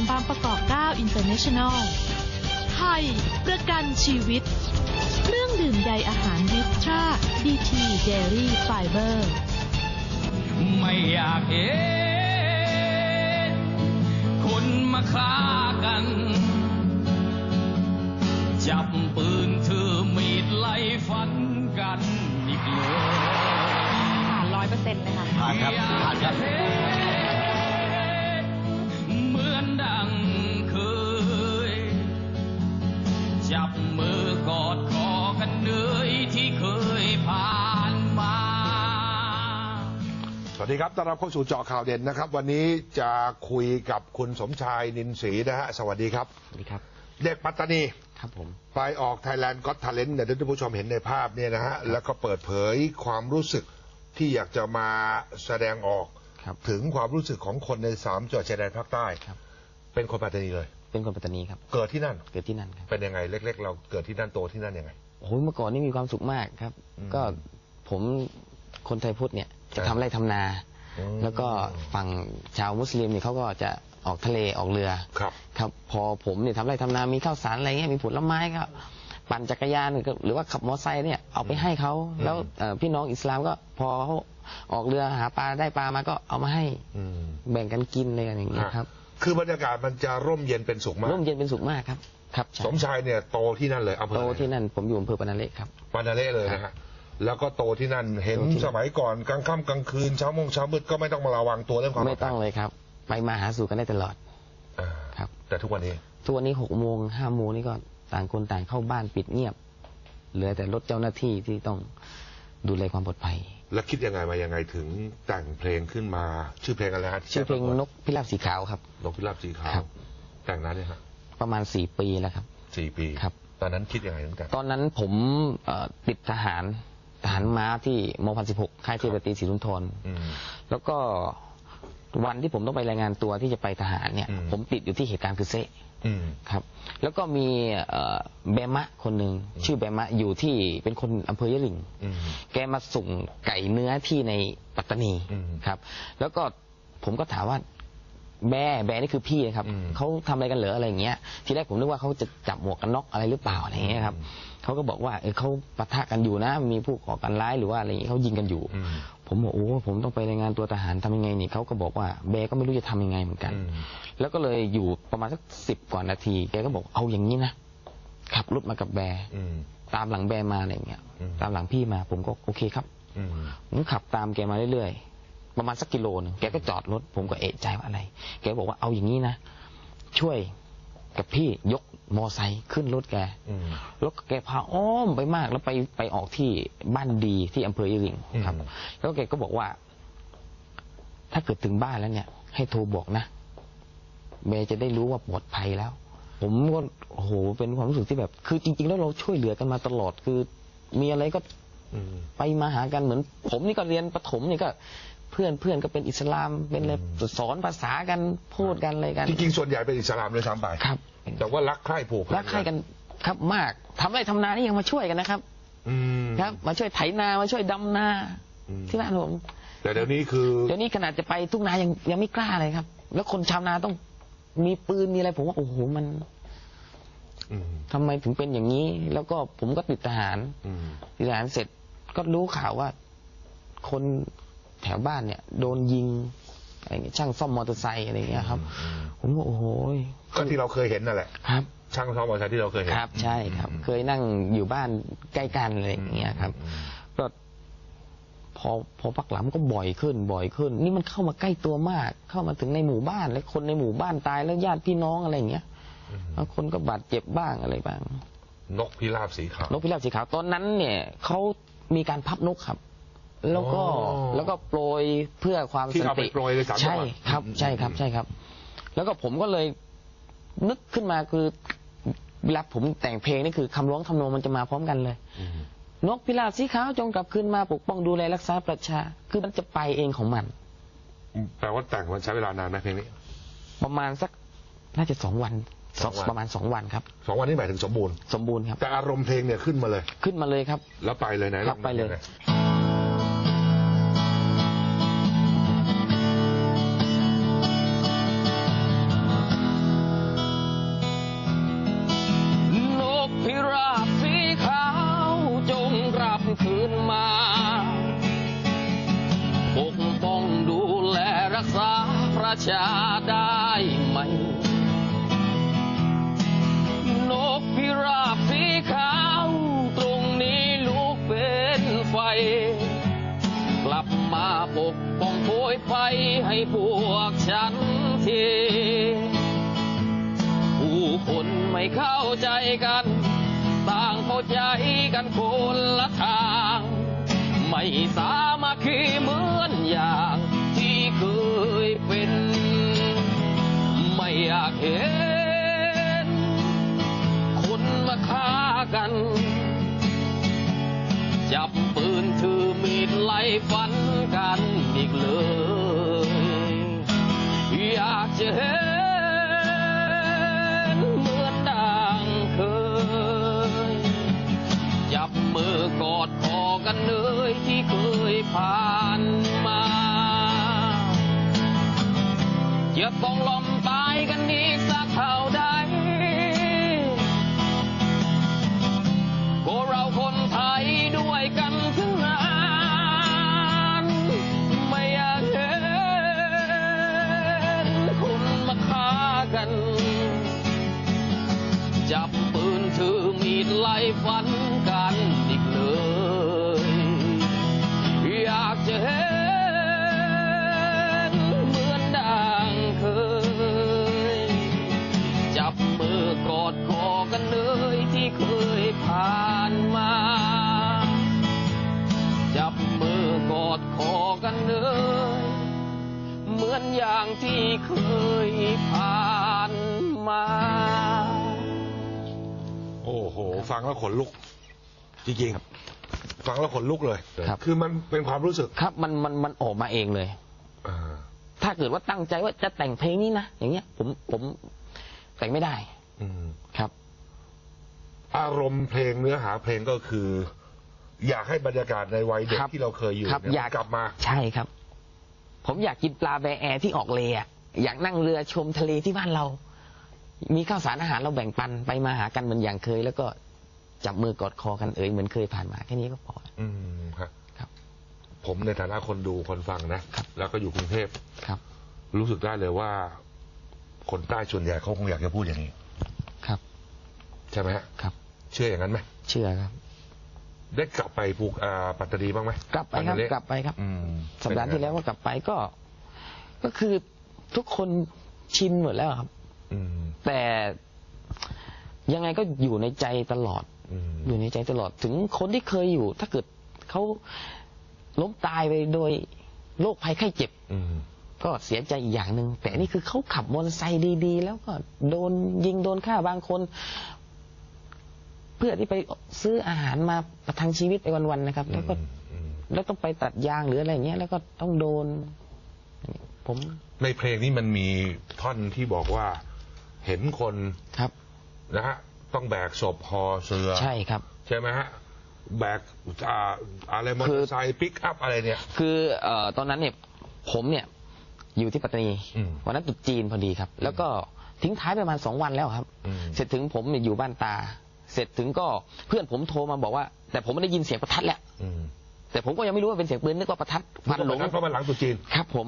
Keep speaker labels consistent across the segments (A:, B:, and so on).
A: รงพยาบาลบางประกอบ 9 International ไทย ประกันชีวิต เครื่องดื่มใยอาหารวิตราดีทีเดลี่ไฟเบอร์
B: ไม่อยากเห็นคนมาฆ่ากัน จับปืนถือมีดไล่ฟันกันอีกเลย
C: ผ่านร้อยเปอร์เซ็นต์เลยค่ะ
D: ผ่านครับผ่านครับ
B: ดีค
D: รับต้อนรับเข้าสู่เจาะข่าวเด่นนะครับ วันนี้จะคุยกับคุณสมชายนินศรีนะฮะ สวัสดีครับ
E: สวัสดีครับ
D: เด็กปัตตานี
E: ครับผม
D: ไปออก Thailand Got Talent เนี่ยท่านผู้ชมเห็นในภาพเนี่ยนะฮะ แล้วก็เปิดเผยความรู้สึกที่อยากจะมาแสดงออก
E: ครับ
D: ถึงความรู้สึกของคนในสามจังหวัดชายแดนภาคใต้
E: ครับ
D: เป็นคนปัตตานีเลย
E: เป็นคนปัตตานีครับ
D: เกิดที่นั่น
E: เกิดที่นั่นครับ
D: เป็นยังไง เล็ก ๆ เราเกิดที่นั่นโตที่นั่นยังไง
E: โอ้ยเมื่อก่อนนี่มีความสุขมากครับ
D: อืม
E: ก็ผมคนไทยพุทธเนี่ย จะ
D: ครับ
E: ทำไร่ทำนา
D: อืม
E: แล้วก็ฝั่งชาวมุสลิมเนี่ยเขาก็จะออกทะเลออกเรือ
D: ครับ
E: ครับพอผมเนี่ยทำไร่ทำนามีข้าวสารอะไรเงี้ยมีผลไม้ก็ปั่นจักรยานก็หรือว่าขับมอเตอร์ไซค์เนี่ยเอาไปให้เขาแล้วเอ่อพี่น้องอิสลามก็พอเขาออกเรือหาปลาได้ปลามาก็เอามาให้
D: อืม
E: แบ่งกันกินอะไรกันอย่างเงี้ยครับ
D: คือบรรยากาศมันจะร่มเย็นเป็นสุขมาก
E: ร่มเย็นเป็นสุขมากครับ ครับใช่
D: สมชายเนี่ยโตที่นั่นเลยอำเภอ
E: โต
D: อะไร
E: ที่นั่นผมอยู่อำเภอปานาเละครับ
D: ปานาเล่เลยนะฮะ แล้วก็โตที่นั่นเห็น
E: โตที่นั่น
D: สมัยก่อนกลางค่ำกลางคืนเช้าโมงเช้ามืดก็ไม่ต้องมาระวังตัวเรื่องความ
E: ไม่ต้องเลยครับ ไปมาหาสู่กันได้ตลอด
D: อ่า
E: ครับ
D: แต่ทุกวันนี้
E: ทุกวันนี้หกโมงห้าโมงนี่ก็ต่างคนต่างเข้าบ้านปิดเงียบ เหลือแต่รถเจ้าหน้าที่ที่ต้องดูแลความปลอดภัย
D: แล้วคิดยังไงมายังไงถึงแต่งเพลงขึ้นมา ชื่อเพลงอะไรฮะที่
E: ชื่อเพลง
D: แจ้ประกวด
E: นกพิราบสีขาวครับ
D: นกพิราบสีขา
E: ครั
D: ว
E: บ
D: แต่งนั้นเนี่ยฮะ
E: ประมาณสี่ปีแล้วครับ
D: สี่ปี
E: ครับ
D: ตอนนั้นคิดยังไงถึงแต่ง
E: ตอนนั้นผมเอ่อติดทหาร ทหารม้าที่มพันสิบหกค่ายเทพตรีศรีสุนทร
D: อืม
E: แล้วก็วันที่ผมต้องไปรายงานตัวที่จะไปทหารเนี่ย
D: อืม
E: ผมติดอยู่ที่เหตุการณ์คือเซะ
D: อืม
E: ครับ แล้วก็มีเอ่อแบมะคนหนึ่งชื่อแบมะอยู่ที่เป็นคนอำเภอยะหลิง
D: อืม
E: แกมาส่งไก่เนื้อที่ในปัตตานี
D: อืม
E: ครับ แล้วก็ผมก็ถามว่าแบแบนี่คือพี่นะครับ
D: อืม
E: เขาทำอะไรกันเหรออะไรอย่างเงี้ย ทีแรกผมนึกว่าเขาจะจับหมวกกันน็อกอะไรหรือเปล่าอะไรอย่างเงี้ยครับ
D: อืม
E: เขาก็บอกว่าเออเขาปะทะกันอยู่นะ มีผู้ก่อการร้ายหรือว่าอะไรอย่างเงี้ยเขายิงกันอยู่
D: อืม
E: ผมบอกโอ้ผมต้องไปรายงานตัวทหารทำยังไงนี่เขาก็บอกว่าแบก็ไม่รู้จะทำยังไงเหมือนกัน
D: อืม
E: แล้วก็เลยอยู่ประมาณสักสิบกว่านาที แกก็บอกเอาอย่างนี้นะขับรถมากับแบร์
D: อืม
E: ตามหลังแบร์มาอะไรอย่างเงี้ย
D: อืม
E: ตามหลังพี่มา ผมก็โอเคครับ
D: อืม
E: ผมขับตามแกมาเรื่อยๆประมาณสักกิโลหนึงแกก็จอดรถ ผมก็เอะใจว่าอะไร แกบอกว่าเอาอย่างนี้นะช่วย กับพี่ยกมอไซค์ขึ้นรถแก
D: อืม
E: แล้วแกพาอ้อมไปมากแล้วไปไปออกที่บ้านดีที่อำเภออีริงครับ
D: อืม
E: แล้วแกก็บอกว่า ถ้าเกิดถึงบ้านแล้วเนี่ย ให้โทรบอกนะเมย์จะได้รู้ว่าปลอดภัยแล้ว ผมก็โอ้โหเป็นความรู้สึกที่แบบ คือจริง ๆ แล้วเราช่วยเหลือกันมาตลอดคือ มีอะไรก็
D: อืม
E: ไปมาหากันเหมือน ผมนี่ก็เรียนประถมนี่ก็ เพื่อนเพื่อนก็เป็นอิสลามเป็นอะไร
D: อืม
E: สอนภาษากันพูดกันอะไรกัน
D: จริงๆส่วนใหญ่เป็นอิสลามเลยซ้ำไป
E: ครับ
D: แต่ว่ารักใคร่ผูกพั
E: รักใครกันครับมากทำไรทำนานี่ยังมาช่วยกันนะครับ
D: อืม
E: ครับ มาช่วยไถนามาช่วยดำนา
D: อืม
E: ที่บ้านผม
D: แต่เดี๋ยวนี้คือ
E: เดี๋ยวนี้ขนาดจะไปทุ่งนายังยังไม่กล้าเลยครับ แล้วคนชาวนาต้องมีปืนมีอะไรผมว่าโอ้โหมัน
D: อืม
E: ทำไมถึงเป็นอย่างนี้ แล้วก็ผมก็ติดทหาร
D: อืม
E: ติดทหารเสร็จก็รู้ข่าวว่า คน แถวบ้านเนี่ย โดนยิงอะไรเงี้ยช่างซ่อมมอเตอร์ไซค์อะไรเงี้ยครับ
D: อืม
E: ผมก็โอ้โห
D: ก็ที่เราเคยเห็นนั่นแหละ
E: ครับ
D: ช่างซ้อมมอเตอร์ไซค์ที่เราเคยเห็น
E: ครับ ใช่ครับ เคยนั่งอยู่บ้านใกล้กันอะไรอย่างเงี้ยครับ
D: อืม
E: ก็พอพอพักหลังก็บ่อยขึ้น บ่อยขึ้น นี่มันเข้ามาใกล้ตัวมาก เข้ามาถึงในหมู่บ้าน แล้วคนในหมู่บ้านตายแล้วญาติพี่น้องอะไรอย่างเงี้ย
D: อืม
E: บางคนก็บาดเจ็บบ้างอะไรบ้าง
D: นกพิราบสีขาวน
E: กพิราบสีขาวตอนนั้นเนี่ยเขามีการพับนกครับ แล้วก็
D: อ๋อ
E: แล้วก็โปรยเพื่อความ
D: ที่
E: สัน
D: เอาไป
E: ติ
D: โปรยในสามจัง
E: ใช่
D: หวัด
E: ครับ
D: อืม
E: ใช่ครับ
D: อืม
E: ใช่ครับ แล้วก็ผมก็เลยนึกขึ้นมาคือเวลาผมแต่งเพลงนี่คือคำร้องทำนองมันจะมาพร้อมกันเลย
D: อืม
E: นกพิราบสีขาวจงกลับคืนมาปกป้องดูแลรักษาประชา คือมันจะไปเองของมัน
D: แปลว่าแต่งมันใช้เวลานานไหมเพลงนี้
E: ประมาณสักน่าจะสองวัน
D: สองวัน
E: ประมาณสองวันครับ
D: สองวันนี้หมายถึงสมบูรณ์
E: สมบูรณ์ครับ
D: แต่อารมณ์เพลงเนี่ยขึ้นมาเลย
E: ขึ้นมาเลยครับ
D: แล้วไปเลยไหน
E: ครับ
D: อง
E: ไปเลย
D: งง
B: ราชาได้ไหม นกพิราบสีขาวตรงนี้ลุกเป็นไฟ กลับมาปกป้องโพยไฟให้พวกฉันทีผู้คนไม่เข้าใจกัน ต่างเข้าใจกันคนละทาง ไม่สา เห็นคนมาฆ่ากัน จับปืนถือมีดไล่ฟันกันอีกเลยอยากจะเห็นเหมือนดังเคย จับมือกอดคอกันเลยที่เคยผ่านมาจะต้องล้ม จับปืนถือมีดไล่ฟันกันอีกเลย อยากจะเห็นเหมือนดังเคย จับมือกอดคอกันเลยที่เคยผ่านมา จับมือกอดคอกันเลยเหมือนอย่างที่เคยผ่านมา
D: ฟังแล้วขนลุก จริงๆฟังแล้วขนลุกเลย
E: ครับ
D: คือมันเป็นความรู้สึก
E: ครับมันมันมันออกมาเองเลย
D: อ่า
E: ถ้าเกิดว่าตั้งใจว่าจะแต่งเพลงนี้นะอย่างเงี้ย ผมผมแต่งไม่ได้
D: อืม
E: ครับ
D: อารมณ์เพลงเนื้อหาเพลงก็คือ อยากให้บรรยากาศในวัยเด็ก
E: ครับ
D: ที่เราเคยอยู่
E: ครับ
D: เนี่ย
E: อยาก
D: กลับมา
E: ใช่ครับ ผมอยากกินปลาแบแอที่ออกเลอะอยากนั่งเรือชมทะเลที่บ้านเรา มีข้าวสารอาหารเราแบ่งปันไปมาหากันเหมือนอย่างเคย แล้วก็จับมือกอดคอกันเอ่ยเหมือนเคยผ่านมาแค่นี้ก็พอแล้ว
D: อืมครับ
E: ครับ
D: ผมในฐานะคนดูคนฟังนะ
E: ครับ
D: แล้วก็อยู่กรุงเทพ
E: ครับ
D: รู้สึกได้เลยว่า คนใต้ส่วนใหญ่เขาคงอยากจะพูดอย่างนี้
E: ครับ
D: ใช่ไหมฮะ
E: ครับ
D: เชื่ออย่างนั้นไหม
E: เชื่อครับ
D: ได้กลับไปภูอ่าปัตตานีบ้างไหม
E: กลับไปครับ
D: ตอนนี้
E: กลับไปครับ
D: อืม
E: สัปดาห์ที่แล้วก็กลับไปก็ ก็คือทุกคนชินหมดแล้วครับ
D: อืม
E: แต่ยังไงก็อยู่ในใจตลอด
D: อืม
E: อยู่ในใจตลอดถึงคนที่เคยอยู่ ถ้าเกิดเขาล้มตายไปโดยโรคภัยไข้เจ็บ
D: อืม
E: ก็เสียใจอีกอย่างหนึ่งแต่นี่คือเขาขับมอเตอร์ไซค์ดีๆ แล้วก็โดนยิงโดนฆ่าบางคน เพื่อที่ไปซื้ออาหารมาประทังชีวิตไปวันๆนะครับ แล้วก็
D: อืม
E: แล้วต้องไปตัดยางหรืออะไรอย่างเงี้ยแล้วก็ต้องโดน ผม
D: ในเพลงนี้มันมีท่อนที่บอกว่า เห็นคน
E: ครับ
D: นะฮะต้องแบกศพหอเสือ
E: ใช่ครับ
D: ใช่ไหมฮะแบกอ่าอะไรมอเตอร์ไซค์ปิกอัพอะไรเนี่ย
E: คือเอ่อตอนนั้นเนี่ยผมเนี่ยอยู่ที่ปัตตานี
D: อืม
E: วันนั้นตรุษจีนพอดีครับ แล้วก็ทิ้งท้ายไปประมาณสองวันแล้วครับ
D: อืม
E: เสร็จถึงผมเนี่ยอยู่บ้านตา เสร็จถึงก็เพื่อนผมโทรมาบอกว่า แต่ผมไม่ได้ยินเสียงประทัดแหละ
D: อืม
E: แต่ผมก็ยังไม่รู้ว่าเป็นเสียงปืนนึกว่าประทัดฟันหลง
D: เพราะมันหลังตรุษจีน
E: ครับผม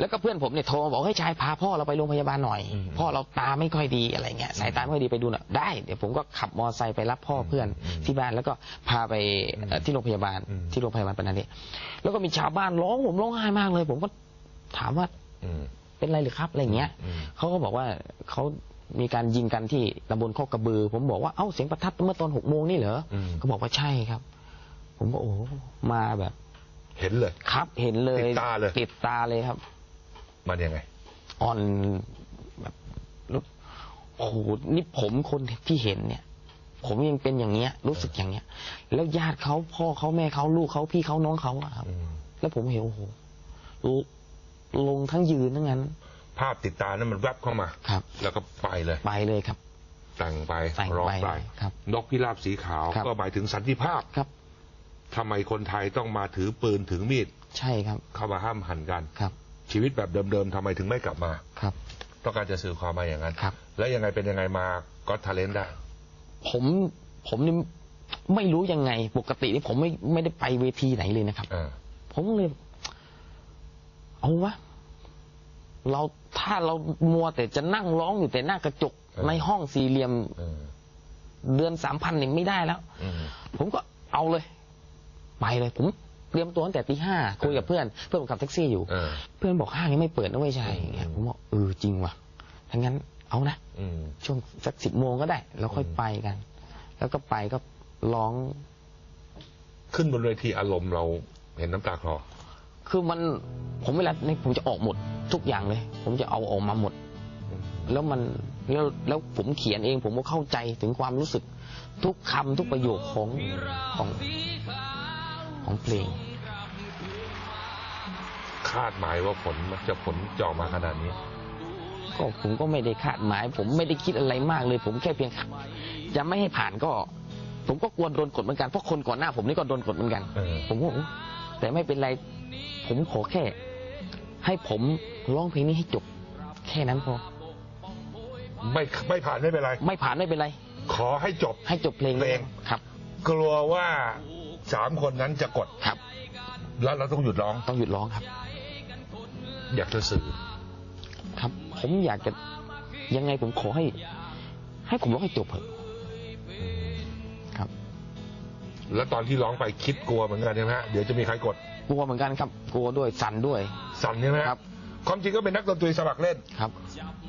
E: แล้วก็เพื่อนผมเนี่ยโทรมาบอกเฮ้ยชายพาพ่อเราไปโรงพยาบาลหน่อย
D: อืม
E: พ่อเราตาไม่ค่อยดีอะไรเงี้ยสายตาไม่ค่อยดีไปดูหน่อยได้เดี๋ยวผมก็ขับมอเตอร์ไซค์ไปรับพ่อเพื่อน
D: อืม
E: ที่บ้านแล้วก็พาไปเอ่อที่โรงพยาบาล
D: อืม
E: ที่โรงพยาบาลปนันเดแล้วก็มีชาวบ้านร้องผมร้องไห้มากเลย ผมก็ถามว่า
D: อืม
E: เป็นไรหรือครับอะไรเงี้ย
D: อืม
E: เขาก็บอกว่าเขามีการยิงกันที่ตำบลโคกกระบือ ผมบอกว่าเอ้าเสียงประทัดเมื่อตอนหกโมงนี่เหรอ
D: อืม
E: เขาบอกว่าใช่ครับ ผมก็โอ้โหมาแบบ
D: เห็นเลย
E: ครับ เห็นเลย
D: ติดตาเลย
E: ติดตาเลยครับ
D: มันยังไง
E: อ่อนแบบรู้โอ้โหนี่ผมคนที่เห็นเนี่ย ผมยังเป็นอย่างเงี้ย รู้สึกอย่างเงี้ย แล้วญาติเขาพ่อเขาแม่เขาลูกเขาพี่เขาน้องเขาอะครับ
D: อืม
E: แล้วผมเห็นโอ้โหลลงทั้งยืนทั้งนั้น
D: ภาพติดตานั้นมันแวบเข้ามา
E: ครับ
D: แล้วก็ไปเลย
E: ไปเลยครับ
D: แต่งไป
E: แต่ง
D: ร้อง
E: ไป
D: ไป
E: ครับ
D: นกพิราบสีขาว
E: ครับ
D: ก็หมายถึงสันติภาพ
E: ครับ
D: ทำไมคนไทยต้องมาถือปืนถือมีด
E: ใช่ครับ
D: เข้ามาห้ามหันกัน
E: ครับ
D: ชีวิตแบบเดิมๆทำไมถึงไม่กลับมา
E: ครับ
D: ต้องการจะสื่อความมาอย่างนั้น
E: ครับ
D: แล้วยังไงเป็นยังไงมาก็ทาเลนได้
E: ผมผมนี่ไม่รู้ยังไง ปกตินี่ผมไม่ไม่ได้ไปเวทีไหนเลยนะครับ
D: อ่า
E: ผมเลย เอาวะเราถ้าเรามัวแต่จะนั่งร้องอยู่แต่หน้ากระจก
D: เออ
E: ในห้องสี่เหลี่ยม
D: เออ
E: เดือนสามพันนี่ไม่ได้แล้ว
D: อืม
E: ผมก็เอาเลย ไปเลย ผม เตรียมตัวตั้งแต่ตีห้าคุยกับเพื่อนเพื่อนผมขับแท็กซี่อยู่
D: เออ
E: เพื่อนบอกห้างยังไม่เปิดนะเว้ยชายอย่างเงี้ยผมบอกเออจริงว่ะถ้างั้นเอานะ
D: อืม
E: ช่วงสักสิบโมงก็ได้ แล้วค่อย
D: อืม
E: ไปกัน แล้วก็ไปก็ร้อง
D: ขึ้นบนเวทีอารมณ์เราเห็นน้ำตาคลอ
E: คือมันผมเวลาในผมจะออกหมดทุกอย่างเลย ผมจะเอาออกมาหมด แล้วมันแล้วแล้วผมเขียนเองผมก็เข้าใจถึงความรู้สึกทุกคำทุกประโยคของของ ของเพลง
D: คาดหมายว่าผลมันจะผลจะออกมาขนาดนี้
E: ก็ผมก็ไม่ได้คาดหมาย ผมไม่ได้คิดอะไรมากเลย ผมแค่เพียงจะไม่ให้ผ่านก็ ผมก็กลัวโดนกดเหมือนกันเพราะคนก่อนหน้า ผมนี่ก็โดนกดเหมือนกัน
D: เออ
E: ผมก็อุ๊ยแต่ไม่เป็นไร ผมขอแค่ ให้ผมร้องเพลงนี้ให้จบ แค่นั้นพอ
D: ไม่ไม่ผ่านไม่เป็นไร
E: ไม่ผ่านไม่เป็นไร
D: ขอให้จบ
E: ให้จบเพลง
D: เพลง
E: ครับ
D: กลัวว่า สามคนนั้นจะกด
E: ครับ
D: แล้วเราต้องหยุดร้อง
E: ต้องหยุดร้องครับ
D: อยากจะสื่อ
E: ครับ ผมอยากจะยังไงผมขอให้ ให้ผมร้องให้จบเถอะครับ
D: แล้วตอนที่ร้องไปคิดกลัวเหมือนกันใช่ไหมฮะเดี๋ยวจะมีใครกด
E: กลัวเหมือนกันครับ กลัวด้วยสั่นด้วย
D: สั่นใช่ไหมฮะ
E: ครับ
D: ความจริงก็เป็นนักดนตรีสมัครเล่น
E: ครับ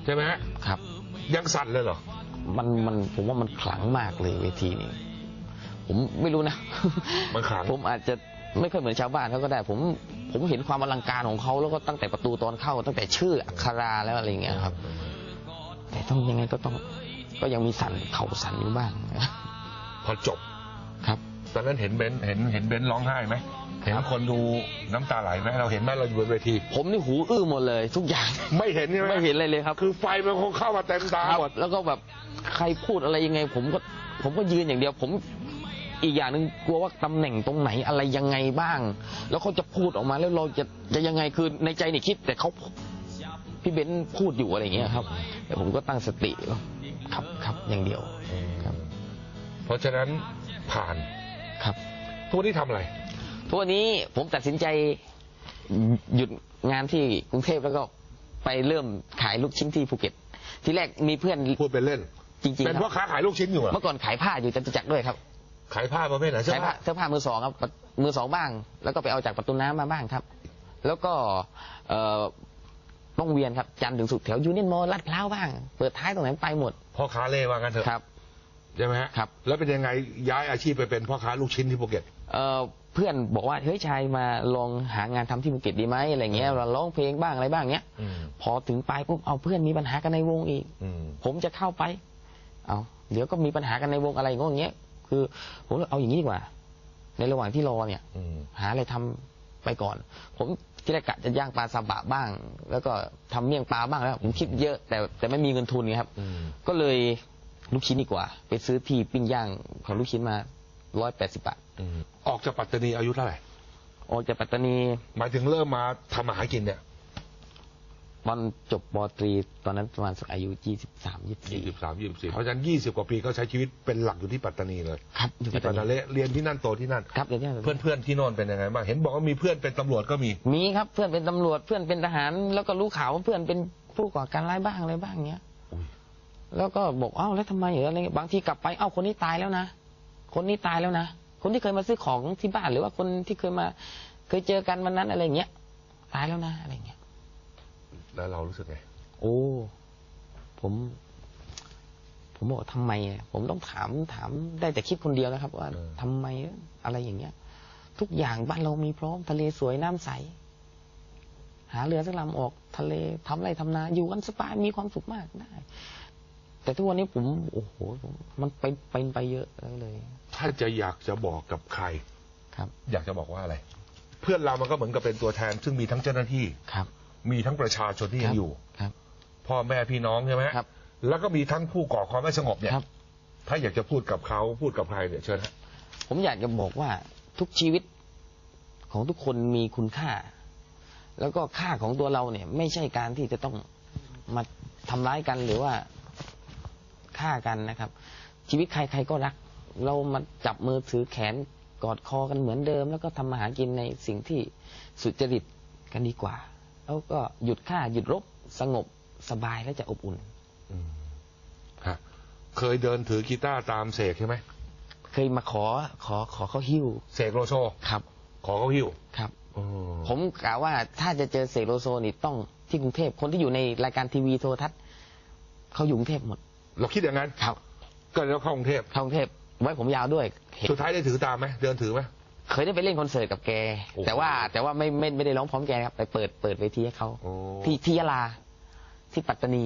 D: ใช่ไหมฮะ
E: ครับ
D: ยังสั่นเลยเหรอ
E: มันมันผมว่ามันขลังมากเลยเวทีนี้ ผมไม่รู้นะ
D: มันขลัง
E: ผมอาจจะไม่ค่อยเหมือนชาวบ้านเขาก็ได้ ผมผมเห็นความอลังการของเขาแล้วก็ตั้งแต่ประตูตอนเข้า ตั้งแต่ชื่ออักขราแล้วอะไรอย่างเงี้ยครับ แต่ต้องยังไงก็ต้องก็ยังมีสั่นเข่าสั่นอยู่บ้าง
D: พอจบ
E: ครับ
D: ตอนนั้นเห็นเบนซ์เห็นเห็นเบนซ์ร้องไห้ไหมเห็นคนดูน้ำตาไหลไหมเราเห็นไหมเราอยู่บนเวที
E: ผมนี่หูอื้อหมดเลย ทุกอย่าง
D: ไม่เห็นใช่ไหม
E: ไม่เห็นเลยเลยครับ
D: คือไฟมันคงเข้ามาเต็มตา
E: ครับ
D: หมด
E: แล้วก็แบบใครพูดอะไรยังไง ผมก็ผมก็ยืนอย่างเดียว ผม อีกอย่างหนึ่งกลัวว่าตำแหน่งตรงไหนอะไรยังไงบ้าง แล้วเขาจะพูดออกมาแล้วเราจะจะยังไงคือในใจนี่คิด แต่เขาพี่เบนซ์พูดอยู่อะไรอย่างเงี้ยครับ แต่ผมก็ตั้งสติครับครับอย่างเดียวครับ
D: เพราะฉะนั้นผ่าน
E: ครับ
D: ทุกวันนี้ทำอะไร
E: ทุกวันนี้ผมตัดสินใจหยุดงานที่กรุงเทพแล้วก็ไปเริ่มขายลูกชิ้นที่ภูเก็ต ทีแรกมีเพื่อน
D: พูดเป็นเล่น
E: จริงๆ
D: เป็น
E: ค
D: พ่อ
E: รับ
D: ค้าขายลูกชิ้นอยู่เหรอ
E: เมื่อก่อนขายผ้าอยู่จตุจักรด้วยครับ
D: ขายผ้าประเภทไหนเสื้อ
E: ขาย
D: ผ้า
E: ผ้าเสื้อผ้ามือสองครับมือสองบ้าง แล้วก็ไปเอาจากประตูน้ำมาบ้างครับ แล้วก็เอ่อต้องเวียนครับจันทร์ถึงศุกร์แถวยูเนียนมอลล์ลาดพร้าวบ้าง เปิดท้ายตรงไหนไปหมด
D: พ่อค้าเล่ว่ากันเถอะ
E: ครับ
D: ใช่ไหมฮะ
E: ครับ
D: แล้วเป็นยังไงย้ายอาชีพไปเป็นพ่อค้าลูกชิ้นที่ภูเก็ต
E: เอ่อเพื่อนบอกว่าเฮ้ยชายมาลองหางานทำที่ภูเก็ตดีไหมอะไรเงี้ยเราร้องเพลงบ้างอะไรบ้างเงี้ย
D: อืม
E: พอถึงปลายปุ๊บเอาเพื่อนมีปัญหากันในวงอีก
D: อืม
E: ผมจะเข้าไป เอาเดี๋ยวก็มีปัญหากันในวงอะไรอย่างเงี้ย คือผมเอาอย่างนี้ดีกว่า ในระหว่างที่รอเนี่ย
D: อืม
E: หาอะไรทำไปก่อน ผมที่แรกกะจะย่างปลาซาบะบ้าง แล้วก็ทำเมี่ยงปลาบ้างแล้ว ผมคิดเยอะแต่แต่ไม่มีเงินทุนไงครับ
D: อืม
E: ก็เลยลูกชิ้นดีกว่า ไปซื้อที่ปิ้งย่างของลูกชิ้นมาร้อยแปดสิบบาท
D: อืมออกจากปัตตานีอายุเท่าไหร่
E: ออกจากปัตตานี
D: หมายถึงเริ่มมาทำอาหารกินเนี่ย
E: ตอนจบปตรีตอนนั้นประมาณสักอายุยี่สิบสามยี่สิบ
D: ยี่
E: สี่
D: สิบสามยี่สิบสี่เพราะฉะนั้นยี่สิบกว่าปีก็ใช้ชีวิตเป็นหลักอยู่ที่ปัตตานีเลย
E: ครับอยู่
D: ที่
E: ปั
D: ปั
E: ต
D: ต
E: ตา
D: ตา
E: นี
D: นีเรียนที่นั่นโตที่นั่น
E: ครับเดี๋ยวนี้
D: เพื่อนเพื่อนๆที่โน่นเป็นยังไงบ้างเห็นบอกว่ามีเพื่อนเป็นตำรวจก็มี
E: มีครับเพื่อนเป็นตำรวจเพื่อนเป็นทหาร แล้วก็รู้ข่าวว่าเพื่อนเป็นผู้ก่อการร้ายบ้างอะไรบ้างเงี้ย
D: อุ๊ย
E: แล้วก็บอกเอ้าแล้วทำไมเหรออะไรเงี้ยบางทีกลับไปเอ้าคนนี้ตายแล้วนะ คนนี้ตายแล้วนะ คนที่เคยมาซื้อของที่บ้านหรือว่าคนที่เคยมา เคยเจอกันวันนั้นอะไรเงี้ยตายแล้วนะอะไรเงี้ย
D: แล้วเรารู้สึกไง
E: โอ้ ผม ผมบอกว่าทำไมอะผมต้องถามถามได้แต่คิดคนเดียวนะครับ ว่า
D: เออ
E: ทำไมอะไรอย่างเงี้ย ทุกอย่างบ้านเรามีพร้อมทะเลสวยน้ำใส หาเรือสักลำออก ทะเลทำไรทำนา อยู่กันสบายมีความสุขมากได้ แต่ทุกวันนี้ผม โอ้โหผมมันเป็นเป็นไปเยอะเลย
D: ถ้าจะอยากจะบอกกับใคร
E: ครับ
D: อยากจะบอกว่าอะไร เพื่อนเรามันก็เหมือนกับเป็นตัวแทน ซึ่งมีทั้งเจ้าหน้าที่
E: ครับ
D: มีทั้งประชาชนที่ยังอยู่
E: ครับ
D: พ่อแม่พี่น้องใช่ไหม
E: ครับ
D: แล้วก็มีทั้งผู้ก่อความไม่สงบเนี่ย
E: ครับ
D: ถ้าอยากจะพูดกับเขาพูดกับใครเนี่ยเชิญฮะ
E: ผมอยากจะบอกว่าทุกชีวิตของทุกคนมีคุณค่า แล้วก็ค่าของตัวเราเนี่ย ไม่ใช่การที่จะต้องมาทำร้ายกันหรือว่าฆ่ากันนะครับ ชีวิตใครใครก็รัก เรามาจับมือถือแขนกอดคอกันเหมือนเดิม แล้วก็ทำมาหากินในสิ่งที่สุจริตกันดีกว่า แล้วก็หยุดฆ่าหยุดรบ
B: สงบสบายและจะอบอุ่น
D: ฮะเคยเดินถือกีตาร์ตามเสกใช่ไหม
B: เคยมาขอขอขอเขาหิ้ว
D: เสกโลโซ
B: ครับ
D: ขอเขาหิ้ว
B: ครับ
D: อืม
B: ผมกล่าวว่าถ้าจะเจอเสกโลโซนี่ต้องที่กรุงเทพคนที่อยู่ในรายการทีวีโทรทัศน์เขาอยู่กรุงเทพหมด
D: เราคิดอย่างนั้น
B: ครับ
D: ก็เลยต้องเข้ากรุงเทพ
B: เข้ากรุงเทพไว้ผมยาวด้วยเห็น
D: สุดท้ายได้ถือตามไหมเดินถือไหม
B: เคยได้ไปเล่นคอนเสิร์ตกับแก
D: โอ้โห
B: แต่ว่าแต่ว่าไม่ไม่ไม่ได้ร้องพร้อมแกครับไปเปิดเปิดเวทีให้เขา
D: โอ้
B: ที่ที่ยะลาที่ปัตตานี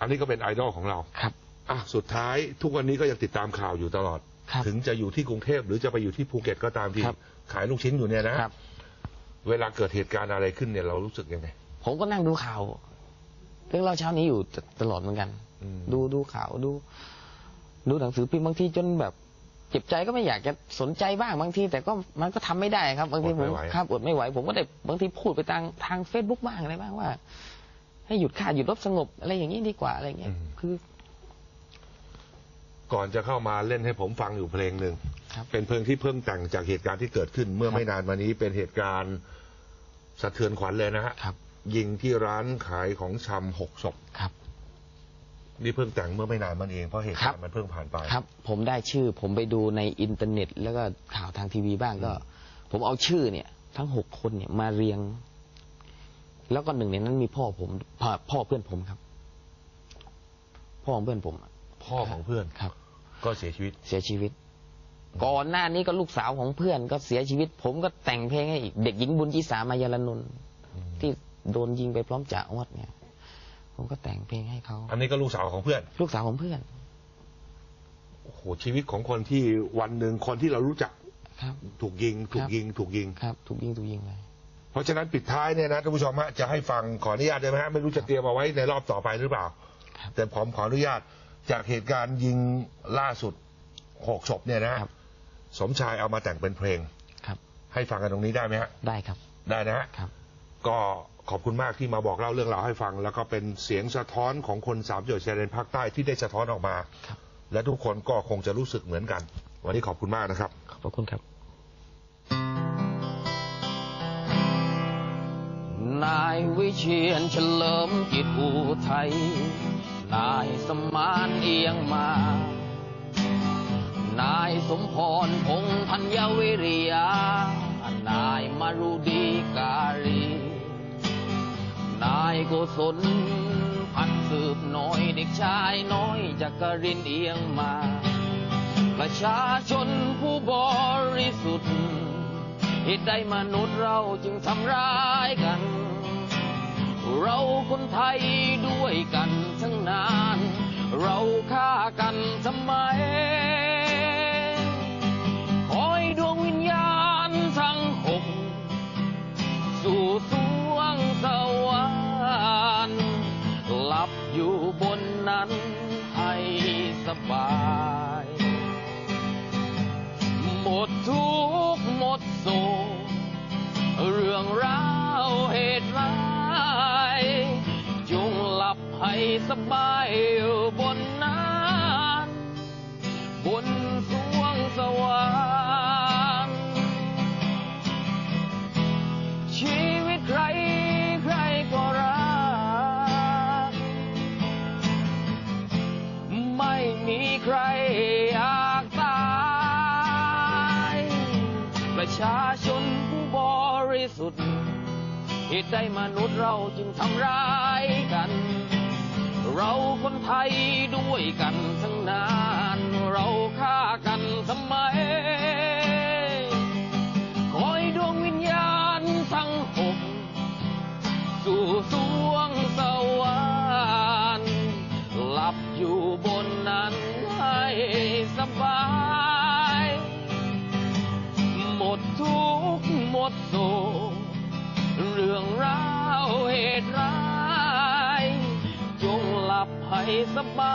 D: อันนี้ก็เป็นไอดอลของเรา
B: ครับ
D: อะสุดท้ายทุกวันนี้ก็ยังติดตามข่าวอยู่ตลอด
B: ครับ
D: ถึงจะอยู่ที่กรุงเทพหรือจะไปอยู่ที่ภูเก็ตก็ตามที
B: ครับ
D: ขายลูกชิ้นอยู่เนี่ยนะ
B: ครับ
D: เวลาเกิดเหตุการณ์อะไรขึ้นเนี่ยเรารู้สึกยังไง
B: ผมก็นั่งดูข่าว เรื่องเล่าเช้านี้อยู่ตลอดเหมือนกัน
D: อืม
B: ดูดูข่าวดู ดูหนังสือพิมพ์บางทีจนแบบ เจ็บใจก็ไม่อยากจะสนใจบ้างบางที แต่ก็มันก็ทำไม่ได้ครับบางทีผมครับอดไม่ไหว ผมก็ได้บางทีพูดไปทางทางเฟซบุ๊กบ้างอะไรบ้างว่า ให้หยุดฆ่าหยุดรบสงบอะไรอย่างนี้ดีกว่าอะไรอย่างเงี้ยคือ
D: ก่อนจะเข้ามาเล่นให้ผมฟังอยู่เพลงหนึ่ง
B: ครับ
D: เป็นเพลงที่เพิ่งแต่งจากเหตุการณ์ที่เกิดขึ้น เมื่อ
B: ครับ
D: ไม่นานมานี้เป็นเหตุการณ์สะเทือนขวัญเลยนะฮะ
B: ครับ
D: ยิงที่ร้านขายของชำหกศพ
B: ครับ
D: นี่เพิ่งแต่งเมื่อไม่นานมันเองเพราะเหตุ
B: ครั
D: การ
B: บ
D: ณ์มันเพิ่งผ่านไป
B: ครับ ผมได้ชื่อ ผมไปดูในอินเทอร์เน็ต แล้วก็ข่าวทางทีวีบ้างก็ ผมเอาชื่อเนี่ย ทั้งหกคนเนี่ยมาเรียง แล้วก็หนึ่งในนั้นมีพ่อผมพ่อพ่อเพื่อนผมครับ พ่อของเพื่อนผมอะ
D: พ่อของเพื่อน
B: ครับ
D: ก็เสียชีวิต
B: เสียชีวิต ก่อนหน้านี้ก็ลูกสาวของเพื่อนก็เสียชีวิต ผมก็แต่งเพลงให้อีกเด็กหญิงบุญจิสามายาลนนท์ที่โดนยิงไปพร้อมจ่าออดเนี่ย ผมก็แต่งเพลงให้เขา
D: อันนี้ก็ลูกสาวของเพื่อน
B: ลูกสาวของเพื่อน
D: โอ้โหชีวิตของคนที่วันหนึ่งคนที่เรารู้จัก
B: ครับ
D: ถูกยิง ถูกยิง ถูกยิง
B: ครับ ถูกยิงถูกยิงเลย
D: เพราะฉะนั้นปิดท้ายเนี่ยนะท่านผู้ชมฮะจะให้ฟังขออนุญาตได้ไหมฮะไม่รู้จะเตรียมเอาไว้ในรอบต่อไปหรือเปล่า
B: ครับ
D: แต่ผมขออนุญาตจากเหตุการณ์ยิงล่าสุดหกศพเนี่ยนะฮะ
B: ครับ
D: สมชายเอามาแต่งเป็นเพลง
B: ครับ
D: ให้ฟังกันตรงนี้ได้ไหมฮะ
B: ได้ครับ
D: ได้นะฮะ
B: ครับ
D: ก็ ขอบคุณมากที่มาบอกเล่าเรื่องราวให้ฟัง แล้วก็เป็นเสียงสะท้อนของคนสามจังหวัดชายแดนภาคใต้ที่ได้สะท้อนออกมา
B: ครับ
D: และทุกคนก็คงจะรู้สึกเหมือนกัน วันนี้ขอบคุณมากนะครับ
B: ขอบพระคุณครับ
E: นายวิเชียนเฉลิมกิจอุทัยนายสมานเอียงมา นายสมพรพงษ์ธัญวิริยานายมารุดีการี นายโกศลพันสืบน้อยเด็กชายน้อยจักรินเอียงมา ประชาชนผู้บริสุทธิ์เหตุใดมนุษย์เราจึงทำร้ายกัน เราคนไทยด้วยกันทั้งนาน เราฆ่ากันทำไมคอยดวงวิญญาณทั้งหกสู่ส สบายหมดทุกข์หมดโศกเรื่องราวเหตุร้ายจงหลับให้สบายบนนั้นบน ชาชนผู้บริสุทธิ์เหตุใดมนุษย์เราจึงทำร้ายกัน เราคนไทยด้วยกันทั้งนานเราฆ่ากันทำไมา